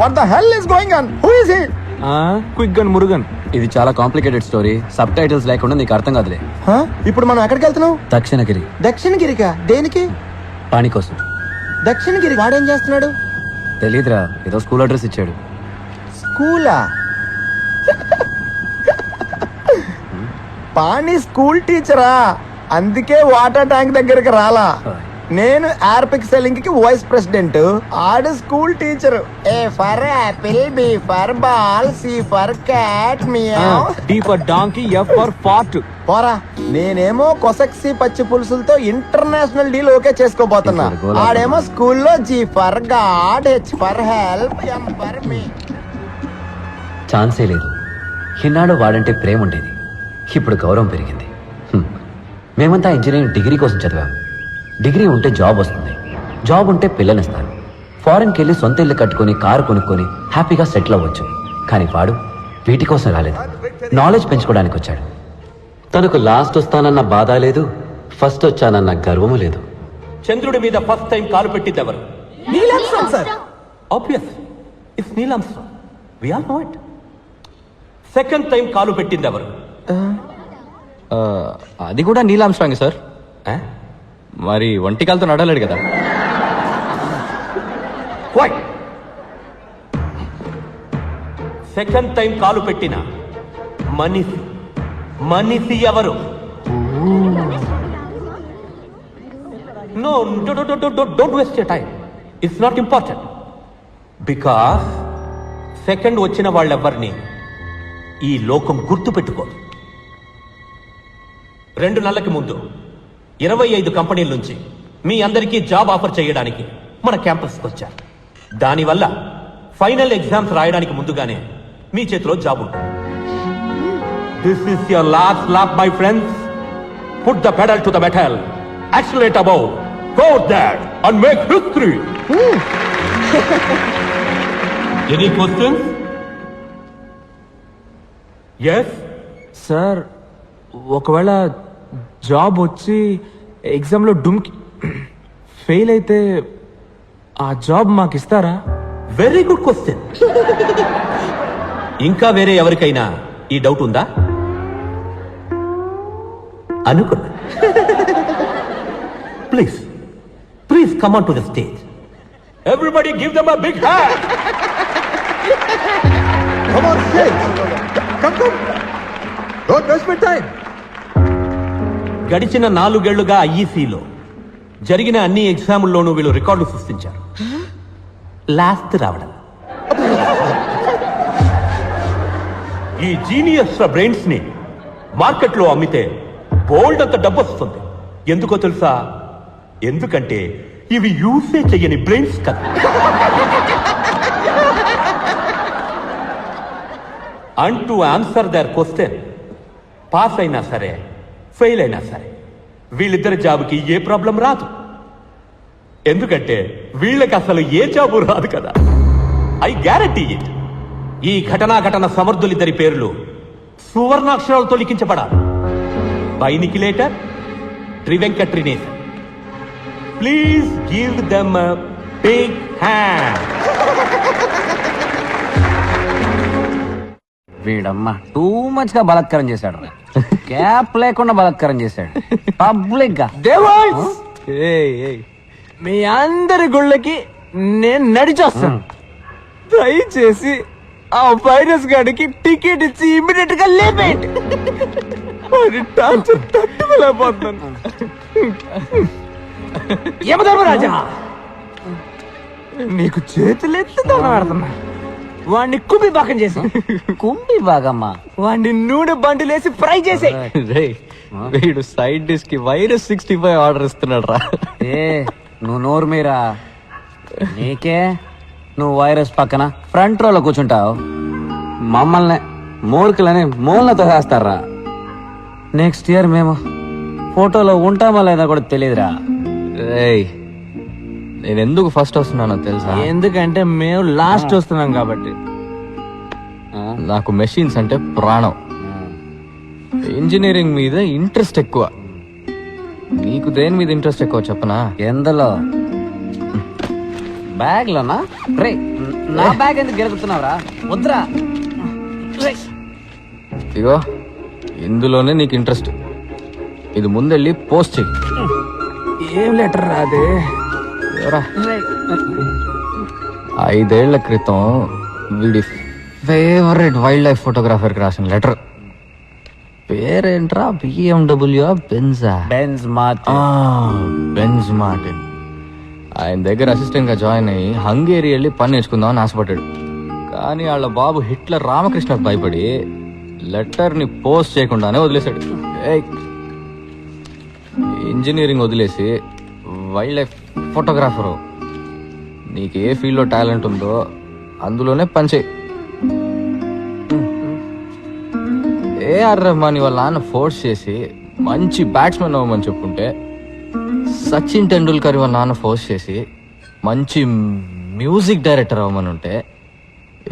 What the hell is going on who is he quick gun Murugan ఇది చాలా complicated story sub titles లేకుండా నీకు అర్థం కాదులే. ఇప్పుడు మనం ఎక్కడికి వెళ్తున్నాం? దక్షిణగిరి. దక్షిణగిరికా? దేనికి? పాణి కోసం దక్షిణగిరి వాడేం చేస్తున్నాడు? తెలీదురా. ఏదో స్కూల్ అడ్రస్ ఇచ్చాడు. స్కూలా? పాణి స్కూల్ టీచరా? అందుకే వాటర్ ట్యాంక్ దగ్గరికి రాలా. నేను ఎయిర్ సెల్లింగ్కి వైస్ ప్రెసిడెంట్. ఆడు school teacher. A for apple B for ball C for cat meow. D for donkey F for fart. పోరా నేనేమో కొసక్సి పచ్చి పులుసులతో ఇంటర్నేషనల్ డీల్ ఓకే చేసుకోబోతున్నా. ఆడేమో స్కూల్లో G for god H for help M for me. ఛాన్సే లేదు. ఇన్నాడు వాడంటే ప్రేమ ఉండేది ఇప్పుడు గౌరవం పెరిగింది. మేమంతా ఇంజనీరింగ్ డిగ్రీ కోసం చదివాం. డిగ్రీ ఉంటే జాబ్ వస్తుంది. జాబ్ ఉంటే పిల్లనిస్తారు ఫారెన్కి వెళ్ళి సొంత ఇల్లు కట్టుకొని కారు కొనుక్కొని హ్యాపీగా సెటిల్ అవ్వచ్చు. కానీ వాడు వీటి కోసం రాలేదు. నాలెడ్జ్ పెంచుకోవడానికి వచ్చాడు. తనకు లాస్ట్ వస్తానన్న బాధ లేదు ఫస్ట్ వచ్చానన్న గర్వము లేదు. చంద్రుడి మీద ఫస్ట్ టైం కాలు పెట్టింది ఎవరు? Obvious it's Neil Armstrong we all know it second time కాలు పెట్టింది ఎవరు? అది కూడా నీలాంస్ట్రాంగ్ సార్. మరి వంటికాలతో నడలేడు కదా. సెకండ్ టైం కాలు పెట్టిన మనిషి మనిషి ఎవరు? No don't waste your time it's not important because second వచ్చిన వాళ్ళెవ్వరిని ఈ లోకం గుర్తు పెట్టుకోదు రెండు నెలలకి ముందు ఇరవై ఐదు కంపెనీల నుంచి మీ అందరికీ జాబ్ ఆఫర్ చేయడానికి మన క్యాంపస్కి వచ్చారు. దానివల్ల ఫైనల్ ఎగ్జామ్స్ రాయడానికి ముందుగానే మీ చేతిలో జాబ్ ఉంటుంది. This is your last lap my friends put the pedal to the metal accelerate above go that and make history any questions yes sir ఒకవేళ జాబ్ వచ్చి ఎగ్జామ్లో డుమ్కి ఫెయిల్ అయితే ఆ జాబ్ మాకు ఇస్తారా వెరీ గుడ్ క్వశ్చన్ ఇంకా వేరే ఎవరికైనా ఈ డౌట్ ఉందా అనుకున్నా please please come on to the stage everybody give them a big hand Come on, stage. Come, come. Don't waste my time. గడిచిన నాలుగేళ్ళుగా ఐఈసీలో జరిగిన అన్ని ఎగ్జాముల్లోనూ వీళ్ళు రికార్డులు సృష్టించారు. లాస్ట్ రావడం. ఈ జీనియస్ బ్రెయిన్స్ని మార్కెట్లో అమ్మితే బోల్డ్ అంత డబ్బు వస్తుంది. ఎందుకో తెలుసా? ఎందుకంటే ఇవి యూసే చెయ్యని బ్రెయిన్స్ కదా. And to answer their question pass అయినా సరే ఫెయిల్ అయినా సరే వీళ్ళిద్దరి జాబ్కి ఏ ప్రాబ్లం రాదు. ఎందుకంటే వీళ్ళకి అసలు ఏ జాబు రాదు కదా. I guarantee it. ఈ ఘటనా ఘటన సమర్థులిద్దరి పేర్లు సువర్ణాక్షరాలతో లిఖించబడాలి బైనికిలేటర్ ట్రివెంకట్రినేస్ please give them big hand. వీడమ్మ too మచ్గా బలత్కారం చేశాడు క్యాప్ లేకుండా బలాత్కారం చేశాడు. పబ్లిక్గా. మీ అందరి గుళ్ళకి నేను నడిచొస్తాను. దయచేసి ఆ వైరస్ గాడికి టికెట్ ఇచ్చి ఇమీడియట్గా లేపేయండి. వాడి టార్చర్ తట్టుకోలేకపోతున్నాను. యమధర్మరాజా! నీకు చేతులెత్తి దండం పెడుతున్నా. వాడిని కుబి బాకం చేసి. కుంభి బాగమ్మా వాడిని నూనె బండిలేసి ఫ్రై చేసే. వీడు సైడ్ డిష్కి వైరస్ సిక్స్టీ ఫైవ్ ఆర్డర్ ఇస్తున్నాడు రా ఏ నువ్వు నోరు మీరా? నీకే? నువ్వు వైరస్ పక్కన ఫ్రంట్ రోలో కూర్చుంటావు. మమ్మల్ని మూర్ఖులని మూలతో వేస్తారా నెక్స్ట్ ఇయర్ మేము ఫోటోలో ఉంటామా లేదా కూడా తెలియదురా రేయ్ నేను ఎందుకు ఫస్ట్ వస్తున్నానో తెలుసా? ఎందుకంటే మేము లాస్ట్ వస్తున్నాం కాబట్టి. నాకు మెషిన్స్ అంటే ప్రాణం. ఇంజనీరింగ్ మీద ఇంట్రెస్ట్ ఎక్కువ. నీకు దేని మీద ఇంట్రెస్ట్ ఎక్కువ చెప్పనా? ఎందులో? బ్యాగ్ లోనా రే నా బ్యాగ్ ఎందుకు గెలుపుతున్నావురా? వద్దురా. ఇగో ఇందులోనే నీకు ఇంట్రెస్ట్ ఇది ముందెళ్ళి పోస్ట్ చెయ్యి. ఏం లెటర్ రాదే. ఐదేళ్ళ క్రితం వీడి ఫేవరెట్ వైల్డ్ లైఫ్ ఫోటోగ్రాఫర్కి రాసిన లెటర్ పేరేంట్రా? బిఎండబ్ల్యూ బెన్జా బెంజ్ మాత్ బెంజ్ మార్టిన్ ఆయన దగ్గర అసిస్టెంట్గా జాయిన్ అయ్యి హంగేరి వెళ్ళి పని నేర్చుకుందామని ఆశపడ్డాడు. కానీ వాళ్ళ బాబు హిట్లర్ రామకృష్ణకు భయపడి లెటర్ని పోస్ట్ చేయకుండానే వదిలేశాడు! ఇంజనీరింగ్ వదిలేసి వైల్డ్ లైఫ్ ఫోటోగ్రాఫరు. నీకు ఏ ఫీల్డ్లో టాలెంట్ ఉందో అందులోనే పనిచేయి ఏఆర్ రెహమాన్ వాళ్ళ నాన్న ఫోర్స్ చేసి మంచి బ్యాట్స్మెన్ అవ్వమని చెప్పుంటే సచిన్ టెండూల్కర్ వాళ్ళ నాన్న ఫోర్స్ చేసి మంచి మ్యూజిక్ డైరెక్టర్ అవ్వమని ఉంటే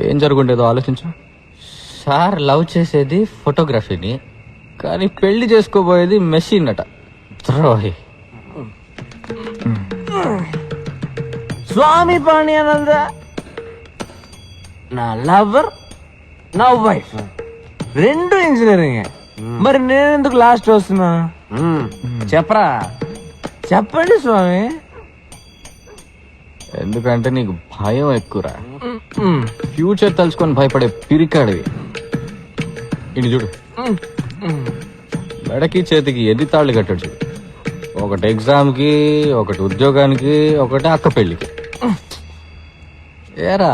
ఏం జరుగుండేదో ఆలోచించు. సార్ లవ్ చేసేది ఫోటోగ్రఫీని కానీ పెళ్ళి చేసుకోబోయేది మెషిన్ అట. ద్రోహి స్వామి పాణ్యానంద నా లవర్ నా వైఫ్. రెండు ఇంజనీరింగ్. మరి నేను ఎందుకు లాస్ట్ వస్తున్నా. చెప్పరా? చెప్పండి స్వామి. ఎందుకంటే నీకు భయం ఎక్కువరా? ఫ్యూచర్ తలుచుకొని భయపడే పిరికాడివి. ఇటు చూడు. మెడకి చేతికి ఎన్ని తాళ్ళు కట్టాడు చూడు ఒకటి ఎగ్జామ్కి ఒకటి ఉద్యోగానికి ఒకటి అక్క పెళ్ళికి. ఏరా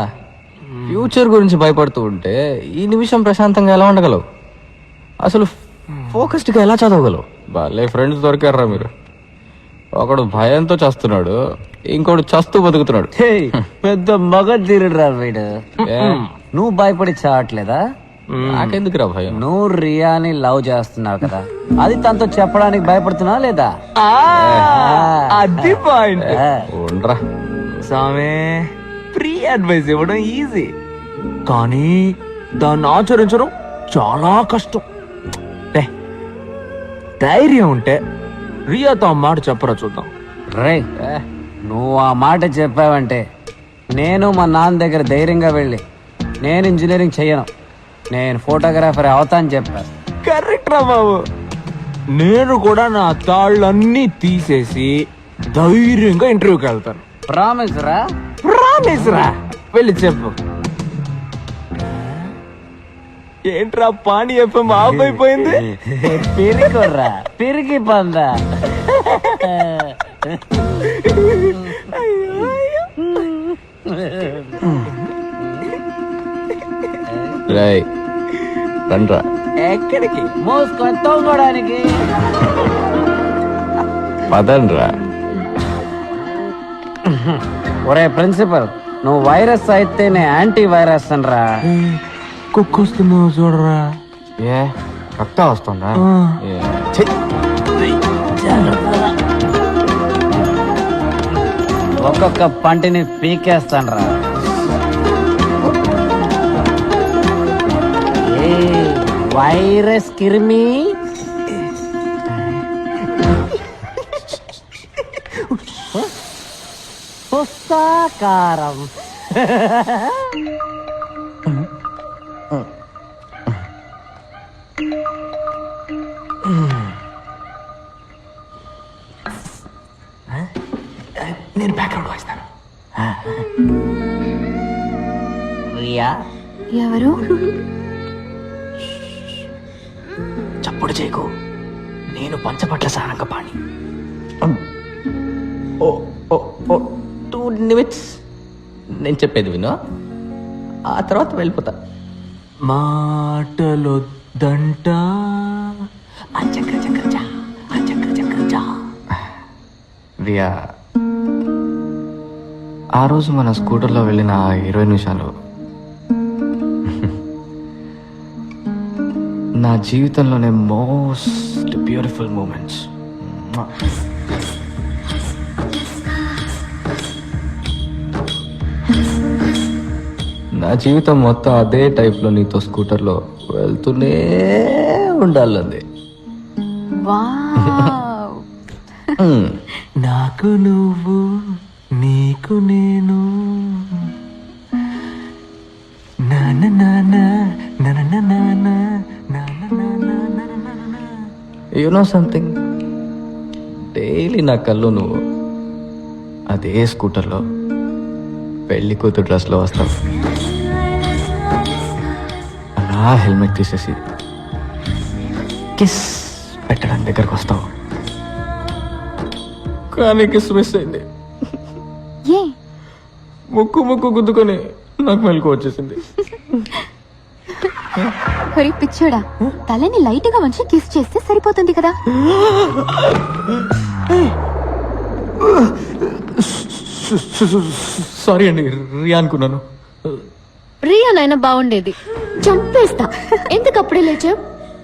ఫ్యూచర్ గురించి భయపడుతూ ఉంటే ఈ నిమిషం ప్రశాంతంగా ఎలా ఉండగలవు? అసలు ఫోకస్డ్గా ఎలా చదవగలవు? భలే ఫ్రెండ్స్ దొరికారా మీరు. ఒకడు భయంతో చస్తున్నాడు ఇంకోడు చస్తూ బతుకుతున్నాడు. పెద్ద మగ తీరుడురా వీడు? నువ్వు భయపడి చావట్లేదా? నాకెందుకురా భయం? నువ్వు రియాని లవ్ చేస్తున్నావు కదా. అది తనతో చెప్పడానికి భయపడుతున్నావా లేదా? అది పాయింట్ ఉండరా. స్వామి ఫ్రీ అడ్వైస్ ఇవ్వడం ఈజీ కానీ దాన్ని ఆచరించడం చాలా కష్టం. రే, ధైర్యం ఉంటే రియాతో ఆ మాట చెప్పరా చూద్దాం. రేయ్ నువ్వు ఆ మాట చెప్పావంటే నేను మా నాన్న దగ్గర ధైర్యంగా వెళ్ళి నేను ఇంజనీరింగ్ చెయ్యను నేను ఫోటోగ్రాఫర్ అవుతాను చెప్పాను కరెక్ట్ రా బాబు. నేను కూడా నా తాళ్ళన్నీ తీసేసి ధైర్యంగా ఇంటర్వ్యూకి వెళ్తాను. ప్రామిస్ రా? ప్రామిస్ రా. వెళ్ళి చెప్పు. ఏంట్రా పాణి ఎఫ్ఎం ఆఫ్ అయిపోయింది? పిరికొర్రా పిరికి పందా. రేయ్ రండ్రా ఎక్కడికి? మోసుకొని తోగడానికి పదండ్రా. ఒరే ప్రిన్సిపల్ నువ్వు వైరస్ అయితే నేను యాంటీ వైరస్ అనరా. కుక్కొస్తున్నావు చూడరా. ఏ? రక్త వస్తుందా? ఏ, ఒక్కొక్క పంటిని పీకేస్తానరా. వైరస్ కిరిమి. పుస్తకారం నేను బ్యాక్గ్రౌండ్ వాయిస్తాను. రియా? ఎవరు? చప్పుడు చేయకు. నేను పంచపట్ల సారంగపాణి ఓ ఓ ఓ టూ నిమిట్స్. నేను చెప్పేది విను. ఆ తర్వాత వెళ్ళిపోతా. మాటలొద్దంట రియా ఆ రోజు మన స్కూటర్లో వెళ్ళిన ఇరవై నిమిషాలు నా జీవితంలోనే మోస్ట్ బ్యూటిఫుల్ మూమెంట్స్. నా జీవితం మొత్తం అదే టైప్లో నీతో స్కూటర్లో వెళ్తూనే ఉండాలంది. నాకు నువ్వు నీకు నేను. యు నో సంథింగ్ డైలీ నా కళ్ళు నువ్వు అదే స్కూటర్లో పెళ్ళి కూతురు డ్రెస్లో వస్తావు అలా హెల్మెట్ తీసేసి కిస్ పెట్టడానికి దగ్గరకు వస్తావు కానీ కిస్ మిస్ అయింది ఏ ముక్కు ముక్కు గుద్దుకొని నాకు మెలకు వచ్చేసింది. పిచ్చోడా తలని లైట్గా వంచి కిస్ చేస్తే సరిపోతుంది కదా? సారీ అండి రియా అనుకున్నాను రియానైనా బాగుండేది. చంపేస్తా. ఎందుకు అప్పుడే లేచావు?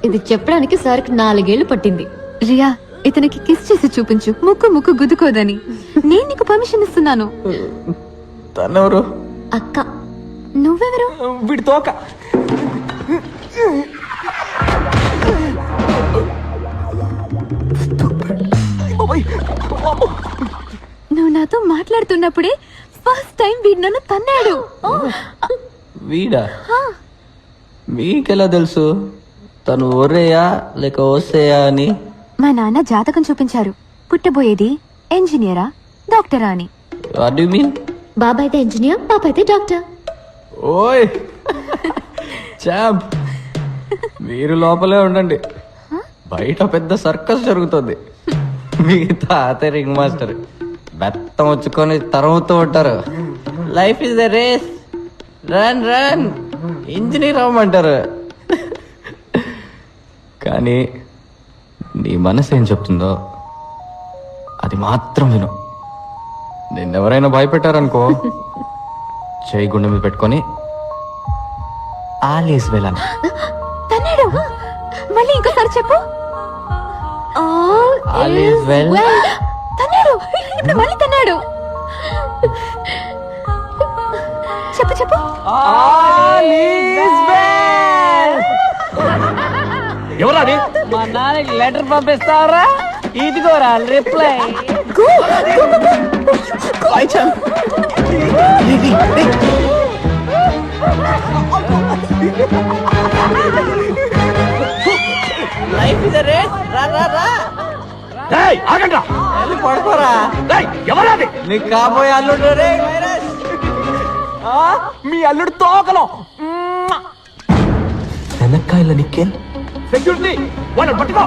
ఇది చెప్పడానికి సార్కి నాలుగేళ్ళు పట్టింది. రియా ఇతనికి కిస్ చేసి చూపించు. ముక్కు ముక్కు గుద్దుకోదని. నేను నీకు పర్మిషన్ ఇస్తున్నాను. తనెవరు? అక్క. నువ్వెవరు? వీడి తోక. నువ్వు నాతో మాట్లాడుతున్నప్పుడే ఫస్ట్ టైం వీడు నన్ను తన్నాడు. వీడా? మీకెలా తెలుసు? తను ఒరేయా లేక ఓసేయా అని? మా నాన్న జాతకం చూపించారు. పుట్టబోయేది ఇంజనీరా డాక్టరా అని. వాట్ మీన్ బాబాయ్ అయితే ఇంజనీర్ పాప అయితే డాక్టర్ ఓయ్! చాంప్ మీరు లోపలే ఉండండి. బయట పెద్ద సర్కస్ జరుగుతుంది. మీ తాత రింగ్ మాస్టర్. బెత్తం వచ్చుకొని తరుముతూ ఉంటారు. Life is the race. Run run! Engineer అవ్వమంటారు. కానీ నీ మనసు ఏం చెప్తుందో అది మాత్రం విను. నిన్నెవరైనా భయపెట్టారనుకో. చేయి గుండె మీద పెట్టుకొని ఆలేసి వెళ్ళాను. తన్నాడు? మళ్ళీ ఇంకోసారి చెప్పు. is well. తన్నాడు? ఇప్పుడు మళ్ళీ తన్నాడు. చెప్పు చెప్పు. ఎవరాది మా నాన్నకి లెటర్ పంపిస్తారా? ఇదిగోరా reply go, go, go, go. Life is race రా రా రా ఏయ్, ఆగండ్రా. వెళ్ళి పడుకోరా. ఏయ్, ఎవరాది? నీకు కాబోయే అల్లుడు రే వైరస్. మీ అల్లుడు తోకలో. శనక్కాయల నిక్కెల్? సెక్యూరిటీ వాళ్ళని పట్టుకో.